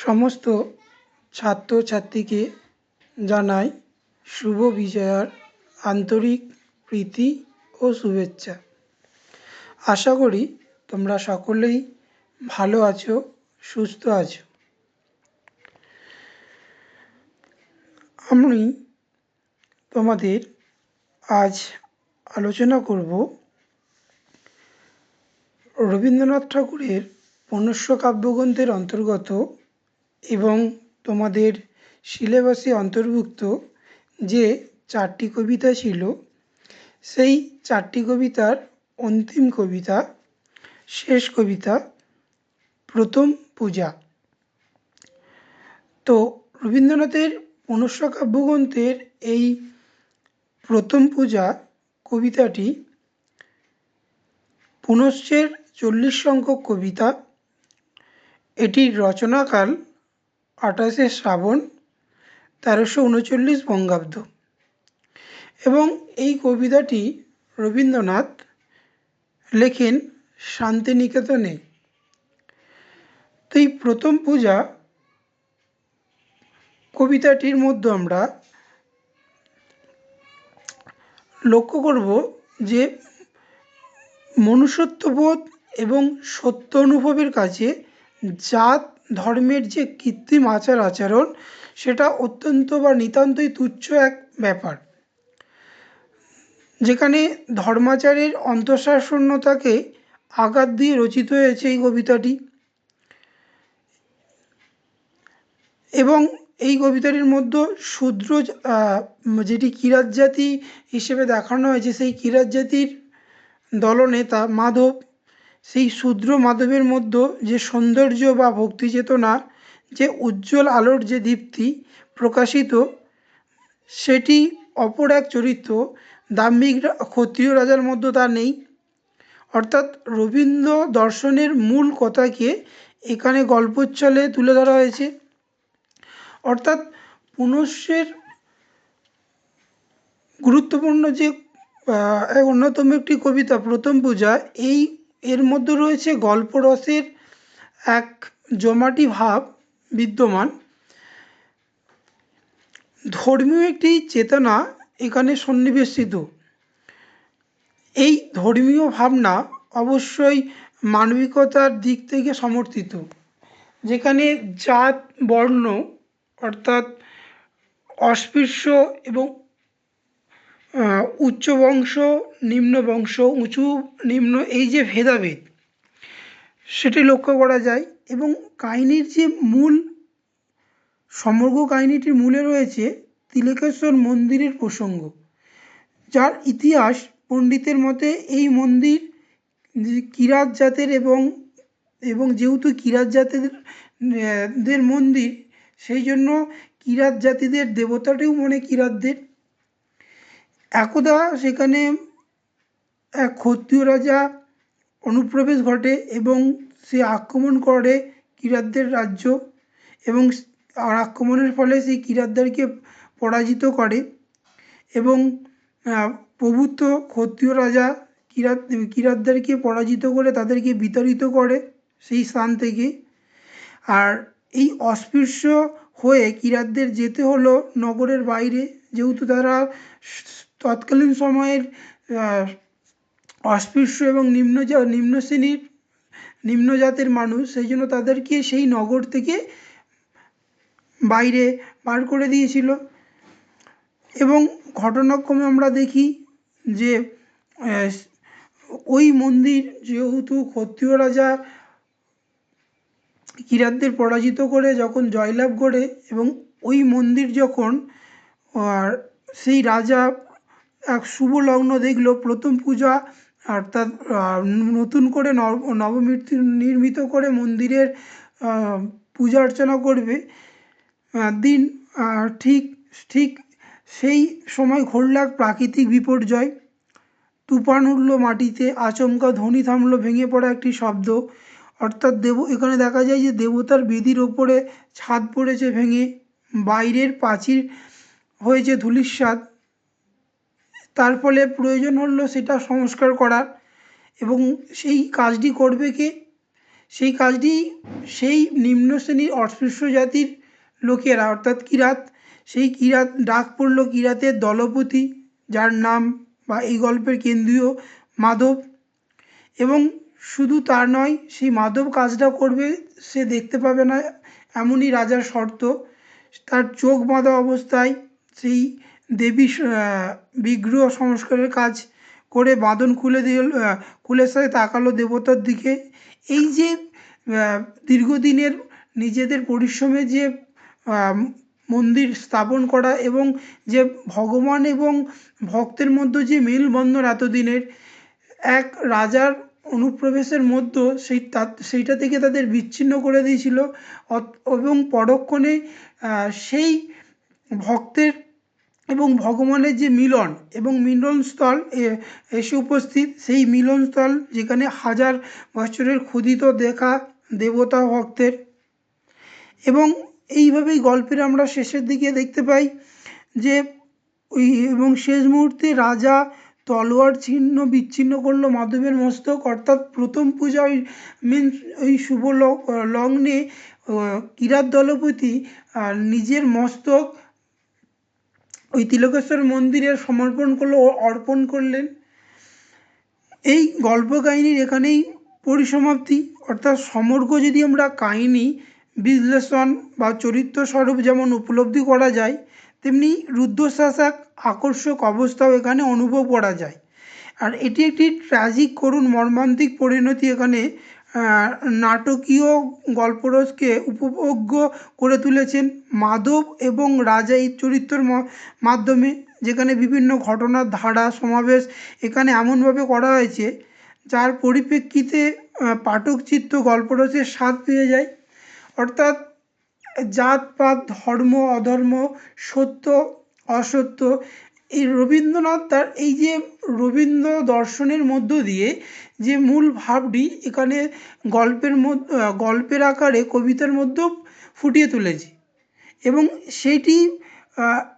সমস্ত ছাত্রছাত্রীকে জানাই শুভ বিজয়ার আন্তরিক প্রীতি ও শুভেচ্ছা। আশা করি তোমরা সকলেই ভালো আছো, সুস্থ আছো। আমি তোমাদের আজ আলোচনা করব রবীন্দ্রনাথ ঠাকুরের মনুষ্য কাব্যগ্রন্থের অন্তর্গত এবং তোমাদের সিলেবাসে অন্তর্ভুক্ত যে চারটি কবিতা ছিল, সেই চারটি কবিতার অন্তিম কবিতা, শেষ কবিতা, প্রথম পূজা। তো রবীন্দ্রনাথের মনুষ্য কাব্যগ্রন্থের এই প্রথম পূজা কবিতাটি পুনশ্চের চল্লিশ সংখ্যক কবিতা, এটির রচনাকাল আঠাশে শ্রাবণ তেরোশো উনচল্লিশ বঙ্গাব্দ। এবং এই কবিতাটি রবীন্দ্রনাথ লেখেন শান্তিনিকেতনে। তো এই প্রথম পূজা কবিতাটির মধ্যে আমরা লক্ষ্য করব যে মনুষ্যত্ববোধ এবং সত্য অনুভবের কাছে জাত ধর্মের যে কৃত্রিম আচার আচরণ, সেটা অত্যন্ত বা নিতান্তই তুচ্ছ এক ব্যাপার। যেখানে ধর্মাচারের অন্তঃসারশূন্যতাকে আঘাত দিয়ে রচিত হয়েছে এই কবিতাটি। এবং এই কবিতাটির মধ্যে শূদ্র যেটি কিরাত জাতি হিসেবে দেখানো হয়েছে, সেই কিরাত জাতির দলনেতা মাধব সেই শূদ্র মাধবের মধ্যে যে সৌন্দর্য বা ভক্তি চেতনা, যে উজ্জ্বল আলোর যে দীপ্তি প্রকাশিত, সেটি অপর এক চরিত্র, দাম্ভিক ক্ষত্রিয় রাজার মধ্যে তা নেই। অর্থাৎ রবীন্দ্র দর্শনের মূল কথাকে এখানে গল্পচ্ছলে তুলে ধরা হয়েছে। অর্থাৎ পুনশ্চের গুরুত্বপূর্ণ যে অন্যতম একটি কবিতা প্রথম পূজা এই এর মধ্যে রয়েছে গল্পরসের এক জমাটি ভাব বিদ্যমান। ধর্মীয় একটি চেতনা এখানে সন্নিবেশিত। এই ধর্মীয় ভাবনা অবশ্যই মানবিকতার দিক থেকে সমর্থিত, যেখানে জাত, বর্ণ অর্থাৎ অস্পৃশ্য এবং উচ্চ বংশ, নিম্ন বংশ, উঁচু, নিম্ন, এই যে ভেদাভেদ, সেটি লক্ষ্য করা যায় এবং কাহিনির যে মূল সমগ্র কাহিনিটির মূলে রয়েছে তিলেকেশ্বর মন্দিরের প্রসঙ্গ, যার ইতিহাস পণ্ডিতের মতে এই মন্দির কিরাত জাতের এবং এবং যেহেতু কিরাত জাতের দের মন্দির, সেই জন্য কিরাত জাতিদের দেবতাটিও মনে কিরাতদের একদা সেখানে এক ক্ষত্রিয় রাজা অনুপ্রবেশ ঘটে এবং সে আক্রমণ করে কিরাতদের রাজ্য এবং আর আক্রমণের ফলে সেই কিরাতদেরকে পরাজিত করে এবং প্রভুত্ব ক্ষত্রিয় রাজা কিরাত, কিরাতদেরকে পরাজিত করে তাদেরকে বিতাড়িত করে সেই স্থান থেকে। আর এই অস্পৃশ্য হয়ে কিরাতদের যেতে হলো নগরের বাইরে, যেহেতু তারা তৎকালীন সময়ের অস্পৃশ্য এবং নিম্ন নিম্ন শ্রেণির, নিম্ন জাতের মানুষ, সেই জন্য তাদেরকে সেই নগর থেকে বাইরে বার করে দিয়েছিল। এবং ঘটনাক্রমে আমরা দেখি যে ওই মন্দির যেহেতু ক্ষত্রিয় রাজা কিরাতদের পরাজিত করে যখন জয়লাভ করে এবং ওই মন্দির যখন সেই রাজা এক শুভ লগ্ন দেখল, প্রথম পূজা অর্থাৎ নতুন করে নবমূর্তি নির্মিত করে মন্দিরের পূজা অর্চনা করবে। দিন ঠিক ঠিক সেই সময় ঘটল এক প্রাকৃতিক বিপর্যয়। তুফান উঠল মাটিতে, আচমকা ধ্বনি থামলো, ভেঙে পড়া একটি শব্দ। অর্থাৎ দেব, এখানে দেখা যায় যে দেবতার বেদির ওপরে ছাদ পড়েছে, ভেঙে বাইরের প্রাচীর হয়েছে ধূলিসাৎ। তার ফলে প্রয়োজন হলো সেটা সংস্কার করার এবং সেই কাজটি করবে কে? সেই কাজটি সেই নিম্ন শ্রেণির অস্পৃশ্য জাতির লোকেরা, অর্থাৎ কিরাত। সেই কিরাত, ডাক পড়ল কিরাতের দলপতি, যার নাম বা এই গল্পের কেন্দ্রীয় মাধব। এবং শুধু তা নয়, সেই মাধব কাজটা করবে সে দেখতে পাবে না, এমনই রাজার শর্ত। তার চোখ বাঁধা অবস্থায় সেই দেবী বিগ্রহ সংস্কারের কাজ করে বাঁধন খুলে দিল খুলের সাথে তাকালো দেবতার দিকে। এই যে দীর্ঘদিনের নিজেদের পরিশ্রমে যে মন্দির স্থাপন করা এবং যে ভগবান এবং ভক্তের মধ্যে যে মেলবন্ধন এতদিনের, এক রাজার অনুপ্রবেশের মধ্যে সেই সেইটা থেকে তাদের বিচ্ছিন্ন করে দিয়েছিল। এবং পরক্ষণে সেই ভক্তের এবং ভগবানের যে মিলন এবং মিলনস্থল এসে উপস্থিত, সেই মিলনস্থল যেখানে হাজার বছরের ক্ষুদিত দেখা দেবতা ভক্তের। এবং এইভাবেই গল্পের আমরা শেষের দিকে দেখতে পাই যে, ওই এবং শেষ মুহূর্তে রাজা তলোয়ার ছিন্ন বিচ্ছিন্ন করল মাধবের মস্তক, অর্থাৎ প্রথম পূজা ওই মিন্স ওই শুভ লগ্নে কিরাত দলপতি নিজের মস্তক ওই তিলকেশ্বর মন্দিরে সমর্পণ করল অর্পণ করলেন। এই গল্প কাহিনীর এখানেই পরিসমাপ্তি। অর্থাৎ সমগ্র যদি আমরা কাহিনী, বিশ্লেষণ বা চরিত্র স্বরূপ যেমন উপলব্ধি করা যায়, তেমনি রুদ্ধশ্বাস আকর্ষক অবস্থাও এখানে অনুভব করা যায়। আর এটি একটি ট্র্যাজিক করুণ মর্মান্তিক পরিণতি এখানে নাটকীয় গল্পরসকে উপভোগ্য করে তুলেছেন মাধব এবং রাজা এই চরিত্রের মাধ্যমে, যেখানে বিভিন্ন ঘটনার ধারা সমাবেশ এখানে এমনভাবে করা হয়েছে, যার পরিপ্রেক্ষিতে পাঠকচিত্ত গল্পরসের স্বাদ পেয়ে যায়। অর্থাৎ জাতপাত, ধর্ম, অধর্ম, সত্য, অসত্য এই রবীন্দ্রনাথ তার এই যে রবীন্দ্র দর্শনের মধ্য দিয়ে যে মূল ভাবটি এখানে গল্পের গল্পের আকারে কবিতার মধ্যেও ফুটিয়ে তুলেছে। এবং সেইটি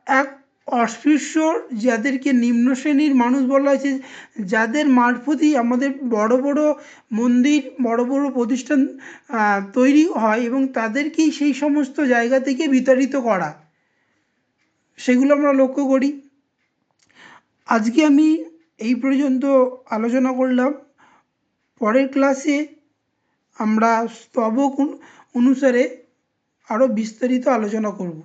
এক অস্পৃশ্য যাদেরকে নিম্ন শ্রেণির মানুষ বলা হয়েছে, যাদের মারফতই আমাদের বড় বড় মন্দির, বড় বড় প্রতিষ্ঠান তৈরি হয় এবং তাদেরকেই সেই সমস্ত জায়গা থেকে বিতাড়িত করা। সেগুলো আমরা লক্ষ্য করি। আজকে আমি এই পর্যন্ত আলোচনা করলাম। পরের ক্লাসে আমরা স্তবক অনুসারে আরও বিস্তারিত আলোচনা করব।